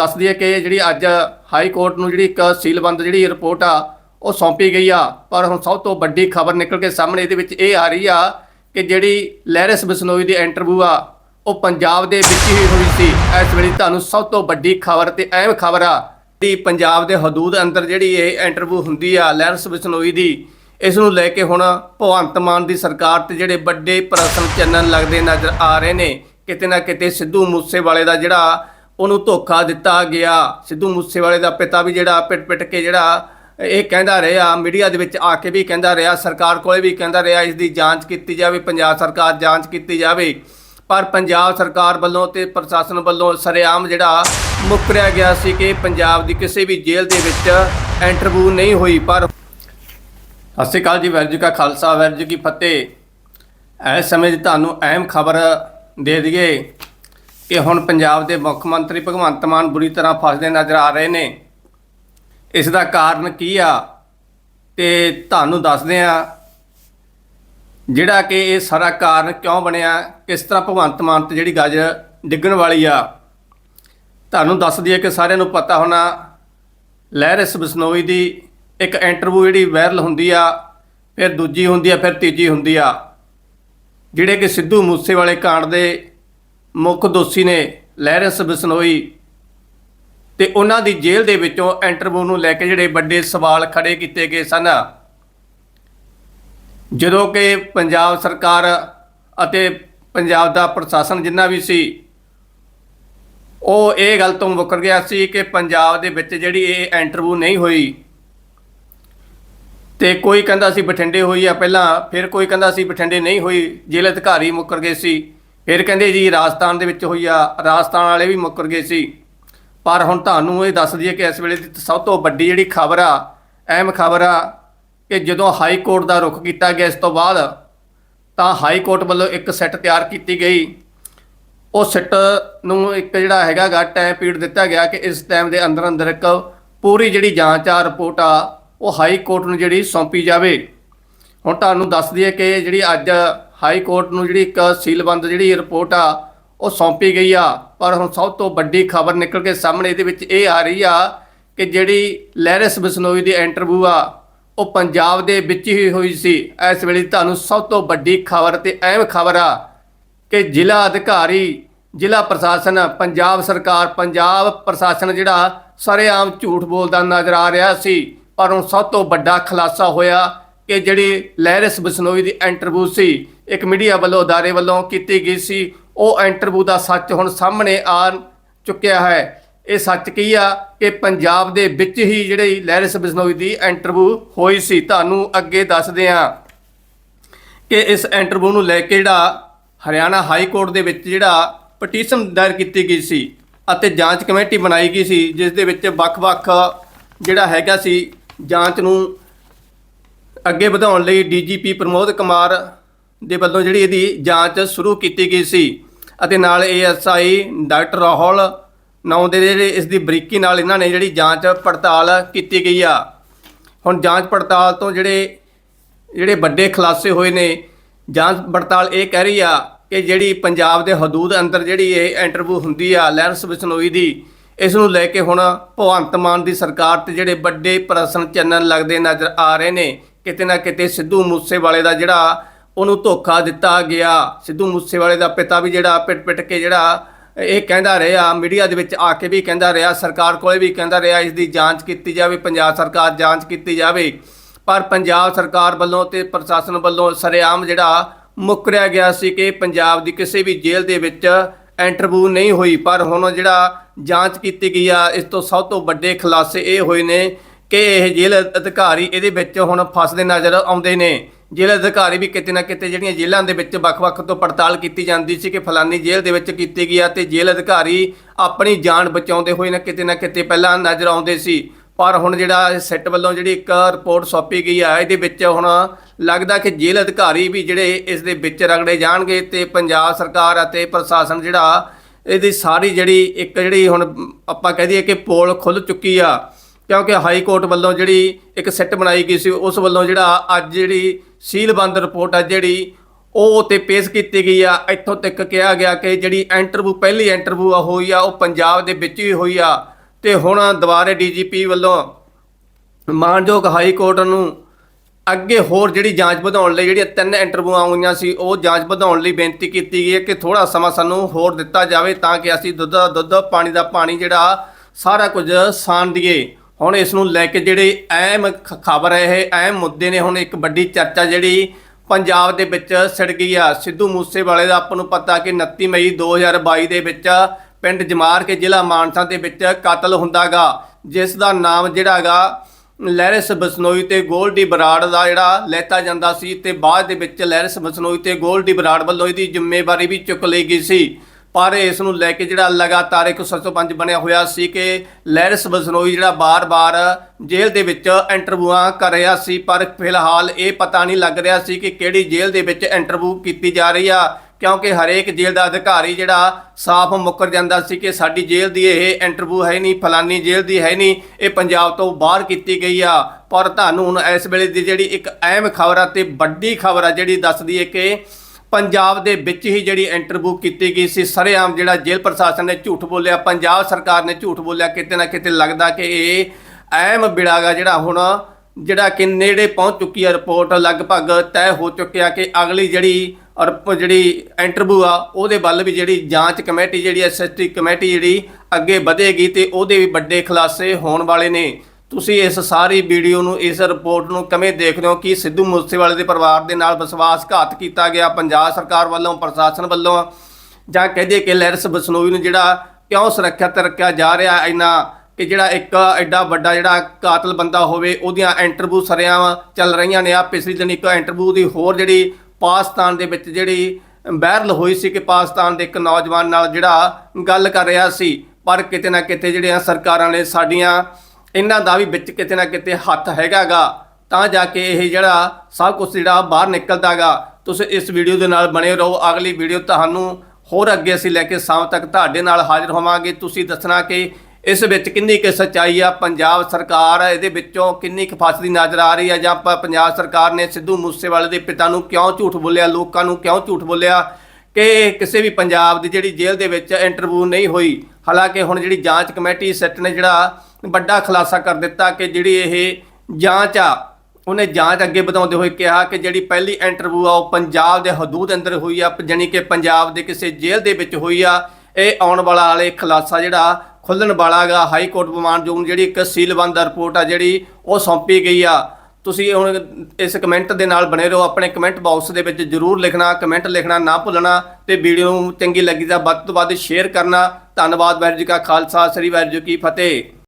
ਦੱਸ ਦਈਏ ਕਿ ਜਿਹੜੀ ਅੱਜ ਹਾਈ ਕੋਰਟ ਨੂੰ ਜਿਹੜੀ ਇੱਕ ਸੀਲਬੰਦ ਜਿਹੜੀ ਰਿਪੋਰਟ ਆ, ਉਹ ਸੌਂਪੀ ਗਈ ਆ। ਪਰ ਹੁਣ ਸਭ ਤੋਂ ਵੱਡੀ ਖਬਰ ਨਿਕਲ ਕੇ ਸਾਹਮਣੇ ਇਹਦੇ ਵਿੱਚ ਇਹ ਆ ਰਹੀ ਆ ਕਿ ਜਿਹੜੀ ਲੈਰਿਸ ਬਿਸਨੋਈ ਦੀ ਇੰਟਰਵਿਊ ਆ, ਉਹ ਪੰਜਾਬ ਦੇ ਵਿੱਚ ਹੀ ਹੋਈ ਸੀ। ਇਸ ਵੇਲੇ ਤੁਹਾਨੂੰ ਸਭ ਤੋਂ ਵੱਡੀ ਖਬਰ ਤੇ ਅਹਿਮ ਖਬਰ ਆ ਜਿਹੜੀ ਪੰਜਾਬ ਦੇ ਹਦੂਦ ਅੰਦਰ ਜਿਹੜੀ ਇਹ ਇੰਟਰਵਿਊ ਹੁੰਦੀ ਆ, ਲੈਰਿਸ ਬਿਸਨੋਈ ਦੀ, ਇਸ ਨੂੰ ਲੈ ਕੇ ਹੁਣ ਭਗਵੰਤ ਮਾਨ ਦੀ ਸਰਕਾਰ ਤੇ ਜਿਹੜੇ ਵੱਡੇ ਪ੍ਰਸ਼ਨ ਚੰਨਨ ਲੱਗਦੇ ਨਜ਼ਰ ਆ ਰਹੇ ਨੇ। ਕਿਤੇ ਨਾ ਕਿਤੇ ਸਿੱਧੂ ਮੂਸੇਵਾਲੇ ਦਾ ਜਿਹੜਾ ਉਹਨੂੰ ਧੋਖਾ ਦਿੱਤਾ ਗਿਆ। ਸਿੱਧੂ ਮੂਸੇਵਾਲੇ ਦਾ ਪਿਤਾ ਵੀ ਜਿਹੜਾ ਪਿੱਟ ਪਿੱਟ ਕੇ ਜਿਹੜਾ ਇਹ ਕਹਿੰਦਾ ਰਿਹਾ, ਮੀਡੀਆ ਦੇ ਵਿੱਚ ਆ ਕੇ ਵੀ ਕਹਿੰਦਾ ਰਿਹਾ, ਸਰਕਾਰ ਕੋਲੇ ਵੀ ਕਹਿੰਦਾ ਰਿਹਾ, ਇਸ ਦੀ ਜਾਂਚ ਕੀਤੀ ਜਾਵੇ, ਪੰਜਾਬ ਸਰਕਾਰ ਜਾਂਚ ਕੀਤੀ ਜਾਵੇ। ਪਰ ਪੰਜਾਬ ਸਰਕਾਰ ਵੱਲੋਂ ਤੇ ਪ੍ਰਸ਼ਾਸਨ ਵੱਲੋਂ ਸਰਿਆਮ ਜਿਹੜਾ ਮੁੱਕਰਿਆ ਗਿਆ ਸੀ ਕਿ ਪੰਜਾਬ ਦੀ ਕਿਸੇ ਵੀ ਜੇਲ੍ਹ ਦੇ ਵਿੱਚ ਇੰਟਰਵਿਊ ਨਹੀਂ ਹੋਈ। ਪਰ ਸਤਿ ਸ਼੍ਰੀ ਅਕਾਲ ਜੀ ਵਾਹਿਗੁਰੂ ਕਾ ਖਾਲਸਾ ਵਾਹਿਗੁਰੂ ਕੀ ਫਤਿਹ। ਇਸ ਸਮੇਂ ਦੀ ਤੁਹਾਨੂੰ ਅਹਿਮ ਖਬਰ ਦੇ ਦਈਏ। ਕਿ ਹੁਣ ਪੰਜਾਬ ਦੇ ਮੁੱਖ ਮੰਤਰੀ ਭਗਵੰਤ ਮਾਨ ਬੁਰੀ ਤਰ੍ਹਾਂ ਫਸਦੇ ਨਜ਼ਰ ਆ ਰਹੇ ਨੇ। ਇਸ ਦਾ ਕਾਰਨ ਕੀ ਆ ਤੇ ਤੁਹਾਨੂੰ ਦੱਸਦੇ ਆ ਜਿਹੜਾ ਕਿ ਇਹ ਸਾਰਾ ਕਾਰਨ ਕਿਉਂ ਬਣਿਆ, ਕਿਸ ਤਰ੍ਹਾਂ ਭਗਵੰਤ ਮਾਨ ਤੇ ਜਿਹੜੀ ਗੱਜ ਡਿੱਗਣ ਵਾਲੀ ਆ। ਤੁਹਾਨੂੰ ਦੱਸ ਦਈਏ ਕਿ ਸਾਰਿਆਂ ਨੂੰ ਪਤਾ ਹੋਣਾ, ਲਹਿਰਸ ਬਿਸਨੋਈ ਦੀ ਇੱਕ ਇੰਟਰਵਿਊ ਜਿਹੜੀ ਵਾਇਰਲ ਹੁੰਦੀ ਆ, ਫਿਰ ਦੂਜੀ ਹੁੰਦੀ ਆ, ਫਿਰ ਤੀਜੀ ਹੁੰਦੀ ਆ, ਜਿਹੜੇ ਕਿ ਸਿੱਧੂ ਮੂਸੇਵਾਲੇ ਕਾਂਡ ਦੇ ਮੁੱਖ ਦੋਸ਼ੀ ਨੇ ਲੈਰੈਂਸ ਬਿਸਨੋਈ ਤੇ ਉਹਨਾਂ ਦੀ ਜੇਲ੍ਹ ਦੇ ਵਿੱਚੋਂ ਇੰਟਰਵਿਊ ਨੂੰ ਲੈ ਕੇ ਜਿਹੜੇ ਵੱਡੇ ਸਵਾਲ ਖੜੇ ਕੀਤੇ ਗਏ ਸਨ। ਜਦੋਂ ਕਿ ਪੰਜਾਬ ਸਰਕਾਰ ਅਤੇ ਪੰਜਾਬ ਦਾ ਪ੍ਰਸ਼ਾਸਨ ਜਿੰਨਾ ਵੀ ਸੀ, ਉਹ ਇਹ ਗੱਲ ਤੋਂ ਮੁੱਕਰ ਗਿਆ ਸੀ ਕਿ ਪੰਜਾਬ ਦੇ ਵਿੱਚ ਜਿਹੜੀ ਇਹ ਇੰਟਰਵਿਊ ਨਹੀਂ ਹੋਈ ਤੇ ਕੋਈ ਕਹਿੰਦਾ ਸੀ ਬਠਿੰਡੇ ਹੋਈ ਆ ਪਹਿਲਾਂ, ਫਿਰ ਕੋਈ ਕਹਿੰਦਾ ਸੀ ਬਠਿੰਡੇ ਨਹੀਂ ਹੋਈ, ਜੇਲ੍ਹ ਅਧਿਕਾਰੀ ਮੁੱਕਰ ਗਏ ਸੀ। ਫਿਰ ਕਹਿੰਦੇ ਜੀ ਰਾਜਸਥਾਨ ਦੇ ਵਿੱਚ ਹੋਈ ਆ, ਰਾਜਸਥਾਨ ਵਾਲੇ ਵੀ ਮੁੱਕਰ ਗਏ ਸੀ। ਪਰ ਹੁਣ ਤੁਹਾਨੂੰ ਇਹ ਦੱਸ ਦਈਏ ਕਿ ਇਸ ਵੇਲੇ ਦੀ ਸਭ ਤੋਂ ਵੱਡੀ ਜਿਹੜੀ ਖਬਰ ਆ, ਅਹਿਮ ਖਬਰ ਆ ਕਿ ਜਦੋਂ ਹਾਈ ਕੋਰਟ ਦਾ ਰੁਖ ਕੀਤਾ ਗਿਆ ਇਸ ਤੋਂ ਬਾਅਦ, ਤਾਂ ਹਾਈ ਕੋਰਟ ਵੱਲੋਂ ਇੱਕ ਸੈੱਟ ਤਿਆਰ ਕੀਤੀ ਗਈ। ਉਹ ਸੈੱਟ ਨੂੰ ਇੱਕ ਜਿਹੜਾ ਹੈਗਾਗਾ ਟਾਈਮ ਪੀਰੀਅਡ ਦਿੱਤਾ ਗਿਆ ਕਿ ਇਸ ਟਾਈਮ ਦੇ ਅੰਦਰ ਅੰਦਰ ਇੱਕ ਪੂਰੀ ਜਿਹੜੀ ਜਾਂਚ ਆ, ਰਿਪੋਰਟ ਆ, ਉਹ ਹਾਈ ਕੋਰਟ ਨੂੰ ਜਿਹੜੀ ਸੌਂਪੀ ਜਾਵੇ। ਹੁਣ ਤੁਹਾਨੂੰ ਦੱਸ ਦਈਏ ਕਿ ਜਿਹੜੀ ਅੱਜ ਹਾਈ ਕੋਰਟ ਨੂੰ ਜਿਹੜੀ ਇੱਕ ਸੀਲਬੰਦ ਜਿਹੜੀ ਰਿਪੋਰਟ ਆ, ਉਹ ਸੌਂਪੀ ਗਈ ਆ। ਪਰ ਹੁਣ ਸਭ ਤੋਂ ਵੱਡੀ ਖਬਰ ਨਿਕਲ ਕੇ ਸਾਹਮਣੇ ਇਹਦੇ ਵਿੱਚ ਇਹ ਆ ਰਹੀ ਆ ਕਿ ਜਿਹੜੀ ਲੈਰਿਸ ਬਿਸਨੋਈ ਦੀ ਇੰਟਰਵਿਊ ਆ, ਉਹ ਪੰਜਾਬ ਦੇ ਵਿੱਚ ਹੀ ਹੋਈ ਸੀ। ਇਸ ਵੇਲੇ ਤੁਹਾਨੂੰ ਸਭ ਤੋਂ ਵੱਡੀ ਖਬਰ ਤੇ ਅਹਿਮ ਖਬਰ ਆ ਕਿ ਜ਼ਿਲ੍ਹਾ ਅਧਿਕਾਰੀ, ਜ਼ਿਲ੍ਹਾ ਪ੍ਰਸ਼ਾਸਨ, ਪੰਜਾਬ ਸਰਕਾਰ, ਪੰਜਾਬ ਪ੍ਰਸ਼ਾਸਨ ਜਿਹੜਾ ਸਰੇਆਮ ਝੂਠ ਬੋਲਦਾ ਨਜ਼ਰ ਆ ਰਿਹਾ ਸੀ। ਪਰ ਹੁਣ ਸਭ ਤੋਂ ਵੱਡਾ ਖੁਲਾਸਾ ਹੋਇਆ ਕਿ ਜਿਹੜੀ ਲੈਰਿਸ ਬਿਸਨੋਈ ਦੀ ਇੰਟਰਵਿਊ ਸੀ ਇੱਕ ਮੀਡੀਆ ਵੱਲੋਂ ਅਦਾਰੇ ਵੱਲੋਂ ਕੀਤੀ ਗਈ ਸੀ। ਉਹ ਇੰਟਰਵਿਊ ਦਾ ਸੱਚ ਹੁਣ ਸਾਹਮਣੇ ਆ ਚੁੱਕਿਆ ਹੈ। ਇਹ ਸੱਚ ਕੀ ਆ ਕਿ ਪੰਜਾਬ ਦੇ ਵਿੱਚ ਹੀ ਜਿਹੜੀ ਲੈਰਿਸ ਬਿਜਨੋਈ ਦੀ ਇੰਟਰਵਿਊ ਹੋਈ ਸੀ। ਤੁਹਾਨੂੰ ਅੱਗੇ ਦੱਸਦੇ ਆ ਕਿ ਇਸ ਇੰਟਰਵਿਊ ਨੂੰ ਲੈ ਕੇ ਜਿਹੜਾ ਹਰਿਆਣਾ ਹਾਈ ਕੋਰਟ ਦੇ ਵਿੱਚ ਜਿਹੜਾ ਪਟੀਸ਼ਨ ਦਾਇਰ ਕੀਤੀ ਗਈ ਸੀ ਅਤੇ ਜਾਂਚ ਕਮੇਟੀ ਬਣਾਈ ਗਈ ਸੀ, ਜਿਸ ਦੇ ਵਿੱਚ ਵੱਖ-ਵੱਖ ਜਿਹੜਾ ਹੈਗਾ ਸੀ, ਜਾਂਚ ਨੂੰ ਅੱਗੇ ਵਧਾਉਣ ਲਈ ਡੀਜੀਪੀ ਪ੍ਰਮੋਦ ਕੁਮਾਰ ਦੇ ਵੱਲੋਂ ਜਿਹੜੀ ਇਹਦੀ ਜਾਂਚ ਸ਼ੁਰੂ ਕੀਤੀ ਗਈ ਸੀ ਅਤੇ ਨਾਲ ਏਐਸਆਈ ਡਾਕਟਰ ਰਾਹੁਲ ਨੌ ਦੇ ਜਿਹੜੇ ਇਸ ਦੀ ਬਰੀਕੀ ਨਾਲ ਇਹਨਾਂ ਨੇ ਜਿਹੜੀ ਜਾਂਚ ਪੜਤਾਲ ਕੀਤੀ ਗਈ ਆ। ਹੁਣ ਜਾਂਚ ਪੜਤਾਲ ਤੋਂ ਜਿਹੜੇ ਜਿਹੜੇ ਵੱਡੇ ਖੁਲਾਸੇ ਹੋਏ ਨੇ, ਜਾਂਚ ਪੜਤਾਲ ਇਹ ਕਹਿ ਰਹੀ ਆ ਕਿ ਜਿਹੜੀ ਪੰਜਾਬ ਦੇ ਹਦੂਦ ਅੰਦਰ ਜਿਹੜੀ ਇਹ ਇੰਟਰਵਿਊ ਹੁੰਦੀ ਆ ਲੈਂਸ ਬਿਸ਼ਨੋਈ ਦੀ, ਇਸ ਨੂੰ ਲੈ ਕੇ ਹੁਣ ਭਗਵੰਤ ਮਾਨ ਦੀ ਸਰਕਾਰ ਤੇ ਜਿਹੜੇ ਵੱਡੇ ਪ੍ਰਸ਼ਨ ਚੰਨਨ ਲੱਗਦੇ ਨਜ਼ਰ ਆ ਰਹੇ ਨੇ, ਕਿਤੇ ਨਾ ਕਿਤੇ ਸਿੱਧੂ ਮੂਸੇਵਾਲੇ ਦਾ ਜਿਹੜਾ ਉਹਨੂੰ ਧੋਖਾ ਦਿੱਤਾ ਗਿਆ। ਸਿੱਧੂ ਮੂਸੇਵਾਲੇ ਦਾ ਪਿਤਾ ਵੀ ਜਿਹੜਾ ਪਿੱਟ ਪਿੱਟ ਕੇ ਜਿਹੜਾ ਇਹ ਕਹਿੰਦਾ ਰਿਹਾ, ਮੀਡੀਆ ਦੇ ਵਿੱਚ ਆ ਕੇ ਵੀ ਕਹਿੰਦਾ ਰਿਹਾ, ਸਰਕਾਰ ਕੋਲੇ ਵੀ ਕਹਿੰਦਾ ਰਿਹਾ ਇਸ ਦੀ ਜਾਂਚ ਕੀਤੀ ਜਾਵੇ, ਪੰਜਾਬ ਸਰਕਾਰ ਜਾਂਚ ਕੀਤੀ ਜਾਵੇ। ਪਰ ਪੰਜਾਬ ਸਰਕਾਰ ਵੱਲੋਂ ਤੇ ਪ੍ਰਸ਼ਾਸਨ ਵੱਲੋਂ ਸਰਿਆਮ ਜਿਹੜਾ ਮੁੱਕਰਿਆ ਗਿਆ ਸੀ ਕਿ ਪੰਜਾਬ ਦੀ ਕਿਸੇ ਵੀ ਜੇਲ੍ਹ ਦੇ ਵਿੱਚ ਇੰਟਰਵਿਊ ਨਹੀਂ ਹੋਈ। ਪਰ ਹੁਣ ਜਿਹੜਾ ਜਾਂਚ ਕੀਤੀ ਗਈ ਆ, ਇਸ ਤੋਂ ਸਭ ਤੋਂ ਵੱਡੇ ਖੁਲਾਸੇ ਇਹ ਹੋਏ ਨੇ ਕਿ ਇਹ ਜੇਲ੍ਹ ਅਧਿਕਾਰੀ ਇਹਦੇ ਵਿੱਚ ਹੁਣ ਫਸਦੇ ਨਜ਼ਰ ਆਉਂਦੇ ਨੇ। ਜੇਲ੍ਹ ਅਧਿਕਾਰੀ ਵੀ ਕਿਤੇ ਨਾ ਕਿਤੇ ਜਿਹੜੀਆਂ ਜੇਲ੍ਹਾਂ ਦੇ ਵਿੱਚ ਵੱਖ-ਵੱਖ ਤੋਂ ਪੜਤਾਲ ਕੀਤੀ ਜਾਂਦੀ ਸੀ ਕਿ ਫਲਾਨੀ ਜੇਲ੍ਹ ਦੇ ਵਿੱਚ ਕੀਤੀ ਗਈ ਆ ਤੇ ਜੇਲ੍ਹ ਅਧਿਕਾਰੀ ਆਪਣੀ ਜਾਨ ਬਚਾਉਂਦੇ ਹੋਏ ਨਾ ਕਿਤੇ ਨਾ ਕਿਤੇ ਪਹਿਲਾਂ ਨਜ਼ਰ ਆਉਂਦੇ ਸੀ। ਪਰ ਹੁਣ ਜਿਹੜਾ ਸੈੱਟ ਵੱਲੋਂ ਜਿਹੜੀ ਇੱਕ ਰਿਪੋਰਟ ਸੌਂਪੀ ਗਈ ਆ, ਇਹਦੇ ਵਿੱਚ ਹੁਣ ਲੱਗਦਾ ਕਿ ਜੇਲ੍ਹ ਅਧਿਕਾਰੀ ਵੀ ਜਿਹੜੇ ਇਸ ਦੇ ਵਿੱਚ ਰਗੜੇ ਜਾਣਗੇ ਤੇ ਪੰਜਾਬ ਸਰਕਾਰ ਅਤੇ ਪ੍ਰਸ਼ਾਸਨ ਜਿਹੜਾ ਇਹਦੀ ਸਾਰੀ ਜਿਹੜੀ ਇੱਕ ਜਿਹੜੀ ਹੁਣ ਆਪਾਂ ਕਹਿ ਦਈਏ ਕਿ ਪੋਲ ਖੁੱਲ ਚੁੱਕੀ ਆ। ਕਿਉਂਕਿ ਹਾਈ ਕੋਰਟ ਵੱਲੋਂ ਜਿਹੜੀ ਇੱਕ ਸੈੱਟ ਬਣਾਈ ਗਈ ਸੀ, ਉਸ ਵੱਲੋਂ ਜਿਹੜਾ ਅੱਜ ਜਿਹੜੀ ਸੀਲਬੰਦ ਰਿਪੋਰਟ ਆ ਜਿਹੜੀ, ਉਹ ਤੇ ਪੇਸ਼ ਕੀਤੀ ਗਈ ਆ। ਇੱਥੋਂ ਤੱਕ ਕਿਹਾ ਗਿਆ ਕਿ ਜਿਹੜੀ ਇੰਟਰਵਿਊ, ਪਹਿਲੀ ਇੰਟਰਵਿਊ ਆ ਹੋਈ ਆ, ਉਹ ਪੰਜਾਬ ਦੇ ਵਿੱਚ ਹੀ ਹੋਈ ਆ। ਤੇ ਹੁਣ ਦੁਬਾਰੇ ਡੀਜੀਪੀ ਵੱਲੋਂ ਮਾਨਯੋਗ ਹਾਈ ਕੋਰਟ ਨੂੰ ਅੱਗੇ ਹੋਰ ਜਿਹੜੀ ਜਾਂਚ ਵਧਾਉਣ ਲਈ ਜਿਹੜੀਆਂ ਤਿੰਨ ਇੰਟਰਵਿਊਆਂ ਹੋਈਆਂ ਸੀ, ਉਹ ਜਾਂਚ ਵਧਾਉਣ ਲਈ ਬੇਨਤੀ ਕੀਤੀ ਗਈ ਹੈ ਕਿ ਥੋੜਾ ਸਮਾਂ ਸਾਨੂੰ ਹੋਰ ਦਿੱਤਾ ਜਾਵੇ ਤਾਂ ਕਿ ਅਸੀਂ ਦੁੱਧ ਦਾ ਦੁੱਧ, ਪਾਣੀ ਦਾ ਪਾਣੀ ਜਿਹੜਾ ਸਾਰਾ ਕੁਝ ਸਾਣ ਦਈਏ ਹੁਣ ਇਸ ਨੂੰ ਲੈ ਕੇ ਜਿਹੜੇ ਅਹਿਮ ਖਬਰ ਹੈ, ਇਹ ਅਹਿਮ ਮੁੱਦੇ ਨੇ। ਹੁਣ ਇੱਕ ਵੱਡੀ ਚਰਚਾ ਜਿਹੜੀ ਪੰਜਾਬ ਦੇ ਵਿੱਚ ਛਿੜ ਗਈ ਆ। ਸਿੱਧੂ ਮੂਸੇਵਾਲੇ ਦਾ ਆਪਾਂ ਨੂੰ ਪਤਾ ਕਿ 29 ਮਈ 2022 ਦੇ ਵਿੱਚ ਪਿੰਡ ਜਮਾਰ ਕੇ ਜ਼ਿਲ੍ਹਾ ਮਾਨਸਾ ਦੇ ਵਿੱਚ ਕਤਲ ਹੁੰਦਾਗਾ, ਜਿਸ ਦਾ ਨਾਮ ਜਿਹੜਾਗਾ ਲੈਰਿਸ ਬਸਨੋਈ ਤੇ ਗੋਲਡੀ ਬਰਾੜ ਦਾ ਜਿਹੜਾ ਲੈਤਾ ਜਾਂਦਾ ਸੀ ਤੇ ਬਾਅਦ ਦੇ ਵਿੱਚ ਲੈਰਿਸ ਬਸਨੋਈ ਤੇ ਗੋਲਡੀ ਬਰਾੜ ਵੱਲੋਂ ਇਹਦੀ ਜ਼ਿੰਮੇਵਾਰੀ ਵੀ ਚੁੱਕ ਲਈ ਗਈ ਸੀ। ਪਰ ਇਸ ਨੂੰ ਲੈ ਕੇ ਜਿਹੜਾ ਲਗਾਤਾਰ ਇੱਕ 105 ਬਣਿਆ ਹੋਇਆ ਸੀ ਕਿ ਲੈਰਿਸ ਬਸਨੋਈ ਜਿਹੜਾ ਬਾਰ-ਬਾਰ ਜੇਲ੍ਹ ਦੇ ਵਿੱਚ ਇੰਟਰਵਿਊਆਂ ਕਰ ਰਿਹਾ ਸੀ, ਪਰ ਫਿਲਹਾਲ ਇਹ ਪਤਾ ਨਹੀਂ ਲੱਗ ਰਿਹਾ ਸੀ ਕਿ ਕਿਹੜੀ ਜੇਲ੍ਹ ਦੇ ਵਿੱਚ ਇੰਟਰਵਿਊ ਕੀਤੀ ਜਾ ਰਹੀ ਆ, ਕਿਉਂਕਿ ਹਰੇਕ ਜੇਲ੍ਹ ਦਾ ਅਧਿਕਾਰੀ ਜਿਹੜਾ ਸਾਫ਼ ਮੁੱਕਰ ਜਾਂਦਾ ਸੀ ਕਿ ਸਾਡੀ ਜੇਲ੍ਹ ਦੀ ਇਹ ਇੰਟਰਵਿਊ ਹੈ ਨਹੀਂ, ਫਲਾਨੀ ਜੇਲ੍ਹ ਦੀ ਹੈ ਨਹੀਂ, ਇਹ ਪੰਜਾਬ ਤੋਂ ਬਾਹਰ ਕੀਤੀ ਗਈ ਆ। ਪਰ ਤੁਹਾਨੂੰ ਹੁਣ ਇਸ ਵੇਲੇ ਦੀ ਜਿਹੜੀ ਇੱਕ ਅਹਿਮ ਖਬਰ ਆ ਤੇ ਵੱਡੀ ਖਬਰ ਆ, ਜਿਹੜੀ ਦੱਸਦੀ ਹੈ ਕਿ ਪੰਜਾਬ ਦੇ ਵਿੱਚ ਹੀ ਜਿਹੜੀ ਇੰਟਰਵਿਊ ਕੀਤੀ ਗਈ ਸੀ, ਸਰੇਆਮ ਜਿਹੜਾ ਜੇਲ੍ਹ ਪ੍ਰਸ਼ਾਸਨ ਨੇ ਝੂਠ ਬੋਲਿਆ, ਪੰਜਾਬ ਸਰਕਾਰ ਨੇ ਝੂਠ ਬੋਲਿਆ, ਕਿਤੇ ਨਾ ਕਿਤੇ ਲੱਗਦਾ ਕਿ ਇਹ ਅਹਿਮ ਬਿੜਾਗਾ ਜਿਹੜਾ ਹੁਣ, ਜਿਹੜਾ ਕਿ ਨੇੜੇ ਪਹੁੰਚ ਚੁੱਕੀ ਹੈ ਰਿਪੋਰਟ, ਲਗਭਗ ਤੈਅ ਹੋ ਚੁੱਕਿਆ ਕਿ ਅਗਲੀ ਜਿਹੜੀ ਔਰ ਜਿਹੜੀ ਇੰਟਰਵਿਊ ਆ, ਉਹਦੇ ਵੱਲ ਵੀ ਜਿਹੜੀ ਜਾਂਚ ਕਮੇਟੀ ਜਿਹੜੀ ਐਸਐਸਟੀ ਕਮੇਟੀ ਜਿਹੜੀ ਅੱਗੇ ਵਧੇਗੀ ਤੇ ਉਹਦੇ ਵੀ ਵੱਡੇ ਖੁਲਾਸੇ ਹੋਣ ਵਾਲੇ ਨੇ। ਤੁਸੀਂ ਇਸ ਸਾਰੀ ਵੀਡੀਓ ਨੂੰ, ਇਸ ਰਿਪੋਰਟ ਨੂੰ ਕਿਵੇਂ ਦੇਖਦੇ ਹੋ? ਕਿ ਸਿੱਧੂ ਮੂਸੇਵਾਲੇ ਦੇ ਪਰਿਵਾਰ ਦੇ ਨਾਲ ਵਿਸ਼ਵਾਸਘਾਤ ਕੀਤਾ ਗਿਆ? ਪੰਜਾਬ ਸਰਕਾਰ ਵੱਲੋਂ, ਪ੍ਰਸ਼ਾਸਨ ਵੱਲੋਂ ਜਾਂ ਕਹਦੇ ਕਿ ਲੈਰਸ ਬਸਨੋਈ ਨੂੰ ਜਿਹੜਾ ਕਿਉਂ ਸੁਰੱਖਿਅਤ ਰੱਖਿਆ ਜਾ ਰਿਹਾ ਇੰਨਾ ਕਿ ਜਿਹੜਾ ਇੱਕ ਐਡਾ ਵੱਡਾ ਜਿਹੜਾ ਕਾਤਲ ਬੰਦਾ ਹੋਵੇ, ਉਹਦੀਆਂ ਇੰਟਰਵਿਊ ਸਰਿਆਂ ਚੱਲ ਰਹੀਆਂ ਨੇ। ਆ ਪਿਛਲੇ ਦਿਨ ਇੱਕ ਇੰਟਰਵਿਊ ਦੀ ਹੋਰ ਜਿਹੜੀ ਪਾਕਿਸਤਾਨ ਦੇ ਵਿੱਚ ਜਿਹੜੀ ਵਾਇਰਲ ਹੋਈ ਸੀ ਕਿ ਪਾਕਿਸਤਾਨ ਦੇ ਇੱਕ ਨੌਜਵਾਨ ਨਾਲ ਜਿਹੜਾ ਗੱਲ ਕਰ ਰਿਹਾ ਸੀ, ਪਰ ਕਿਤੇ ਨਾ ਕਿਤੇ ਜਿਹੜੀਆਂ ਸਰਕਾਰਾਂ ਨੇ ਸਾਡੀਆਂ ਇਹਨਾਂ ਦਾ ਵੀ ਵਿੱਚ ਕਿਤੇ ਨਾ ਕਿਤੇ ਹੱਥ ਹੈਗਾਗਾ। ਤਾਂ ਜਾ ਕੇ ਇਹ ਜਿਹੜਾ ਸਭ ਕੁਝ ਜਿਹੜਾ ਬਾਹਰ ਨਿਕਲਦਾਗਾ, ਤੁਸੀਂ ਇਸ ਵੀਡੀਓ ਦੇ ਨਾਲ ਬਣੇ ਰਹੋ। ਅਗਲੀ ਵੀਡੀਓ ਤੁਹਾਨੂੰ ਹੋਰ ਅੱਗੇ ਅਸੀਂ ਲੈ ਕੇ ਸ਼ਾਮ ਤੱਕ ਤੁਹਾਡੇ ਨਾਲ ਹਾਜ਼ਰ ਹੋਵਾਂਗੇ। ਤੁਸੀਂ ਦੱਸਣਾ ਕਿ ਇਸ ਵਿੱਚ ਕਿੰਨੀ ਕੁ ਸੱਚਾਈ ਆ, ਪੰਜਾਬ ਸਰਕਾਰ ਇਹਦੇ ਵਿੱਚੋਂ ਕਿੰਨੀ ਕੁ ਫਸਦੀ ਨਜ਼ਰ ਆ ਰਹੀ ਆ ਜਾਂ ਪੰਜਾਬ ਸਰਕਾਰ ਨੇ ਸਿੱਧੂ ਮੂਸੇਵਾਲੇ ਦੇ ਪਿਤਾ ਨੂੰ ਕਿਉਂ ਝੂਠ ਬੋਲਿਆ, ਲੋਕਾਂ ਨੂੰ ਕਿਉਂ ਝੂਠ ਬੋਲਿਆ? ਕਿ ਕਿਸੇ ਵੀ ਪੰਜਾਬ ਦੀ ਜਿਹੜੀ ਜੇਲ੍ਹ ਦੇ ਵਿੱਚ ਇੰਟਰਵਿਊ ਨਹੀਂ ਹੋਈ। ਹਾਲਾਂਕਿ ਹੁਣ ਜਿਹੜੀ ਜਾਂਚ ਕਮੇਟੀ ਸੈੱਟ ਨੇ ਜਿਹੜਾ ਵੱਡਾ ਖੁਲਾਸਾ ਕਰ ਦਿੱਤਾ ਕਿ ਜਿਹੜੀ ਇਹ ਜਾਂਚ ਆ, ਉਹਨੇ ਜਾਂਚ ਅੱਗੇ ਵਧਾਉਂਦੇ ਹੋਏ ਕਿਹਾ ਕਿ ਜਿਹੜੀ ਪਹਿਲੀ ਇੰਟਰਵਿਊ ਆ, ਉਹ ਪੰਜਾਬ ਦੇ ਹਦੂਦ ਅੰਦਰ ਹੋਈ ਆ, ਜਾਣੀ ਕਿ ਪੰਜਾਬ ਦੇ ਕਿਸੇ ਜੇਲ੍ਹ ਦੇ ਵਿੱਚ ਹੋਈ ਆ। ਇਹ ਆਉਣ ਵਾਲਾ ਵਾਲੇ ਖੁਲਾਸਾ ਜਿਹੜਾ ਖੁੱਲਣ ਵਾਲਾਗਾ ਹਾਈ ਕੋਰਟ ਪ੍ਰਮਾਣਯੋਗ ਨੂੰ ਜਿਹੜੀ ਇੱਕ ਸੀਲਬੰਦ ਰਿਪੋਰਟ ਆ ਜਿਹੜੀ ਉਹ ਸੌਂਪੀ ਗਈ ਆ। ਤੁਸੀਂ ਹੁਣ ਇਸ ਕਮੈਂਟ ਦੇ ਨਾਲ ਬਣੇ ਰਹੋ, ਆਪਣੇ ਕਮੈਂਟ ਬਾਕਸ ਦੇ ਵਿੱਚ ਜਰੂਰ ਲਿਖਣਾ, ਕਮੈਂਟ ਲਿਖਣਾ ਨਾ ਭੁੱਲਣਾ ਤੇ ਵੀਡੀਓ ਨੂੰ ਚੰਗੀ ਲੱਗੀ ਤਾਂ ਵੱਧ ਤੋਂ ਵੱਧ ਸ਼ੇਅਰ ਕਰਨਾ। ਧੰਨਵਾਦ, ਵਾਹਿਗੁਰੂ ਜੀ ਕਾ ਖਾਲਸਾ, ਸ੍ਰੀ ਵਾਹਿਗੁਰੂ ਜੀ ਕੀ ਫਤਿਹ।